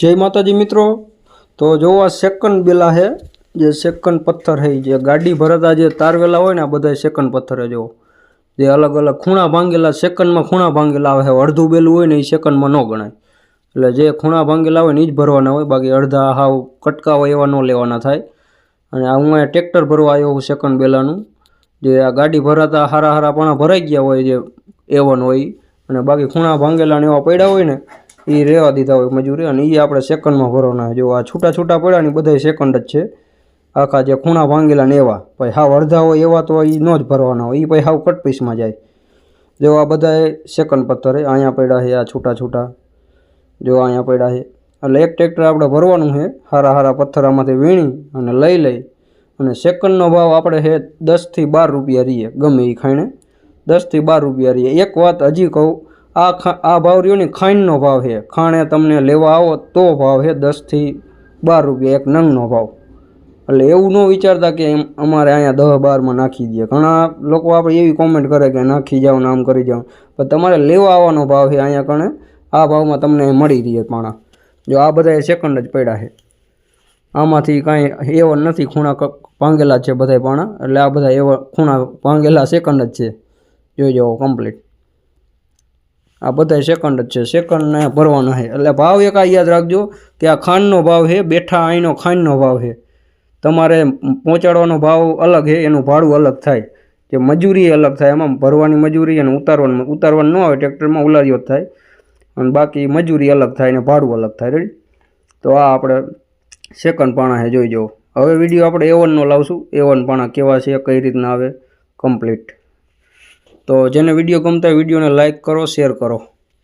જય માતાજી મિત્રો. તો જો આ સેકન્ડ બેલા છે જે સેકન્ડ પથ્થર છે જે ગાડી ભરતા જે તારવેલા હોય ને આ બધા સેકન્ડ પથ્થર જો. જે અલગ અલગ ખૂણા ભાંગેલા સેકન્ડમાં ખૂણા ભાંગેલા આવે છે અડધું બેલું હોય ને એ સેકન્ડમાં ન ગણાય. એટલે જે ખૂણા ભાંગેલા હોય ને એ જ ભરવાના હોય, બાકી અડધા હાવ કટકા હોય એવા ન લેવાના થાય. અને હું અહીંયા ટ્રેક્ટર ભરવા આવ્યો હું સેકન્ડ બેલાનું. જે આ ગાડી ભરાતા હારા હારા પણ ભરાઈ ગયા હોય જે એવન હોય. અને બાકી ખૂણા ભાંગેલા ને એવા પડ્યા હોય ને એ રહેવા દીધા હોય મજૂરી અને એ આપણે સેકન્ડમાં ભરવાના. જો આ છૂટા છૂટા પડ્યા ને બધા સેકન્ડ જ છે. આખા જે ખૂણા ભાંગેલા ને એવા. પછી હાવ અડધા હોય એવા તો એ ન જ ભરવાના હોય. એ પછી હાવ કટ પીસમાં જાય. જો આ બધા સેકન્ડ પથ્થર અહીંયા પડ્યા છે, આ છૂટા છૂટા. જો અહીંયા પડ્યા છે. એટલે એક ટ્રેક્ટર આપણે ભરવાનું છે, હારા હારા પથ્થર આમાંથી વીણી અને લઈ લઈ. અને સેકન્ડનો ભાવ આપણે છે દસથી બાર રૂપિયા રહીએ, ગમે એ ખાઈને. દસથી બાર રૂપિયા રહીએ. એક વાત હજી કહું આ આ ભાવ રહ્યો ને ખાંડનો ભાવ છે. ખાણે તમને લેવા આવો તો ભાવ છે દસથી બાર રૂપિયા, એક નંગનો ભાવ. એટલે એવું ન વિચારતા કે અમારે અહીંયા દહ બારમાં નાખી દઈએ ઘણા લોકો આપણે એવી કોમેન્ટ કરે કે નાખી જાઓ આમ કરી જાઓ. પણ તમારે લેવા આવવાનો ભાવ છે અહીંયા કણે, આ ભાવમાં તમને મળી રહે પાણા. જો આ બધા સેકન્ડ જ પડ્યા છે. આમાંથી કાંઈ એવા નથી ખૂણા પાંગેલા ભાંગેલા છે બધા પાણા. એટલે આ બધા એવા ખૂણા ભાંગેલા સેકન્ડ જ છે. જોઈ જાઓ કમ્પ્લીટ આ બધા સેકન્ડ જ છે. સેકન્ડને ભરવાનો છે. એટલે ભાવ એક આ યાદ રાખજો કે આ ખાંડનો ભાવ છે, બેઠા અહીંનો ખાંડનો ભાવ છે. તમારે પહોંચાડવાનો ભાવ અલગ છે, એનું ભાડું અલગ થાય. જે મજૂરી અલગ થાય. એમાં ભરવાની મજૂરી અને ઉતારવાનું ઉતારવાનું ન આવે, ટ્રેક્ટરમાં ઉલારીઓ થાય. અને બાકી મજૂરી અલગ થાય ને ભાડું અલગ થાય. રેડી તો આ આપણે સેકન્ડ પાણા છે. જોઈ જવો હવે વીડિયો આપણે એવનનો લાવશું. એવન પાણા કેવા છે, કઈ રીતના આવે કમ્પ્લીટ તો જેને વીડિયો ગમતા હોય વિડીયોને લાઇક કરો શેર કરો.